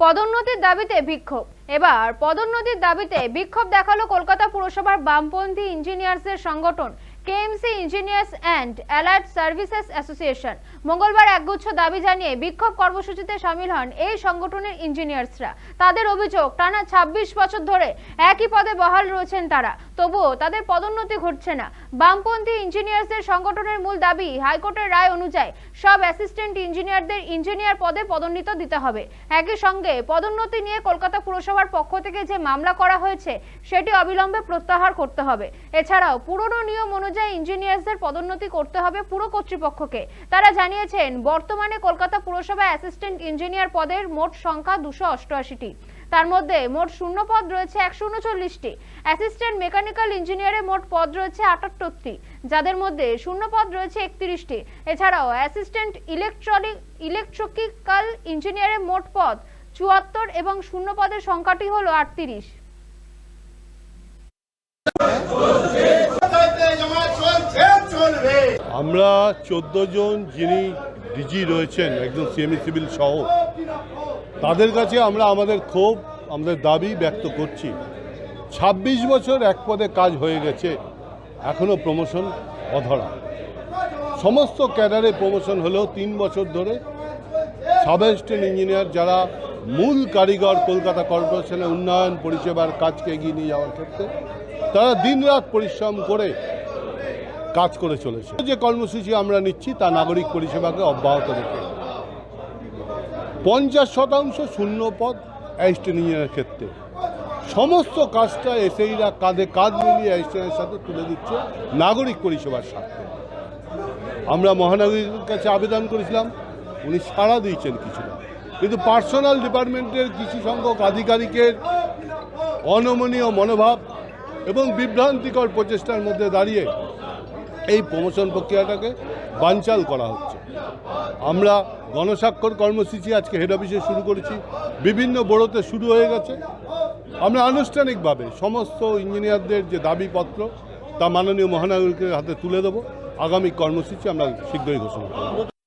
পদোন্নতির দাবিতে বিক্ষোভ। এবার পদোন্নতির দাবিতে বিক্ষোভ দেখাল কলকাতা পুরসভার বামপন্থী ইঞ্জিনিয়ার্সের সংগঠন। KMC engineers and alert services association মঙ্গলবার একগুচ্ছ দাবি জানিয়ে বিক্ষোভ কর্মসূচিতে সামিল হন এই সংগঠনের ইঞ্জিনিয়ার্সরা। তাদের অভিযোগ, টানা ২৬ বছর ধরে একই পদে বহাল রয়েছেন তারা। তবুও তাদের পদোন্নতি ঘটছে না। বামপন্থী ইঞ্জিনিয়ার্সদের সংগঠনের মূল দাবি, হাইকোর্টের রায় অনুযায়ী সব অ্যাসিস্ট্যান্ট ইঞ্জিনিয়ারদের ইঞ্জিনিয়ার পদে পদোন্নীত দিতে হবে। একই সঙ্গে পদোন্নতি নিয়ে কলকাতা পুরসভার পক্ষ থেকে যে মামলা করা হয়েছে, সেটি অবিলম্বে প্রত্যাহার করতে হবে। এছাড়াও পুরনো নিয়ম অনুযায়ী ইঞ্জিনিয়ার্সদের পদোন্নতি করতে হবে পুরো কর্তৃপক্ষকে। তারা জানিয়েছেন, বর্তমানে কলকাতা পুরসভায় অ্যাসিস্ট্যান্ট ইঞ্জিনিয়ার পদের মোট সংখ্যা দুশো অষ্টআশিটি। তার মধ্যে মোট শূন্য পদ রয়েছে একশো উনচল্লিশটি। অ্যাসিস্ট্যান্ট মেকানিক্যাল ইঞ্জিনিয়ারে মোট পদ রয়েছে আটাত্তরটি, যাদের মধ্যে শূন্য পদ রয়েছে একত্রিশটি। এছাড়াও অ্যাসিস্ট্যান্ট ইলেকট্রনিক ইলেকট্রিক্যাল ইঞ্জিনিয়ারের মোট পদ চুয়াত্তর এবং শূন্য পদের সংখ্যাটি হলো আটত্রিশ। আমরা চোদ্দ জন যিনি ডিজি রয়েছেন একজন সিএমই সিভিল সহ, তাদের কাছে আমরা আমাদের ক্ষোভ, আমাদের দাবি ব্যক্ত করছি। ২৬ বছর এক পদে কাজ হয়ে গেছে এখনও প্রমোশন অধরা। সমস্ত ক্যাডারে প্রমোশন হলেও তিন বছর ধরে সাব অ্যাসিস্ট্যান্ট ইঞ্জিনিয়ার যারা মূল কারিগর কলকাতা কর্পোরেশনের উন্নয়ন, পরিষেবার কাজকে এগিয়ে নিয়ে যাওয়ার ক্ষেত্রে, তারা দিনরাত পরিশ্রম করে কাজ করে চলেছে। যে কর্মসূচি আমরা নিচ্ছি, তা নাগরিক পরিষেবাকে অব্যাহত রেখে। পঞ্চাশ শতাংশ শূন্য পদ ইঞ্জিনিয়ারের ক্ষেত্রে। সমস্ত কাজটা এসেইরা কাঁধে কাঁধ মিলিয়ে অ্যাসিস্ট্যান্টের সাথে তুলে দিচ্ছে নাগরিক পরিষেবার স্বার্থে। আমরা মহানগরীর কাছে আবেদন করেছিলাম, উনি সাড়া দিয়েছেন কিছুটা। কিন্তু পার্সোনাল ডিপার্টমেন্টের কিছু সংখ্যক আধিকারিকের অনমনীয় মনোভাব এবং বিভ্রান্তিকর প্রচেষ্টার মধ্যে দাঁড়িয়ে এই প্রমোশন প্রক্রিয়াটাকে বানচাল করা হচ্ছে। আমরা গণস্বাক্ষর কর্মসূচি আজকে হেড অফিসে শুরু করেছি। বিভিন্ন বড়োতে শুরু হয়ে গেছে। আমরা আনুষ্ঠানিকভাবে সমস্ত ইঞ্জিনিয়ারদের যে দাবিপত্র, তা মাননীয় মহানগরীর হাতে তুলে দেবো। আগামী কর্মসূচি আমরা শীঘ্রই ঘোষণা করব।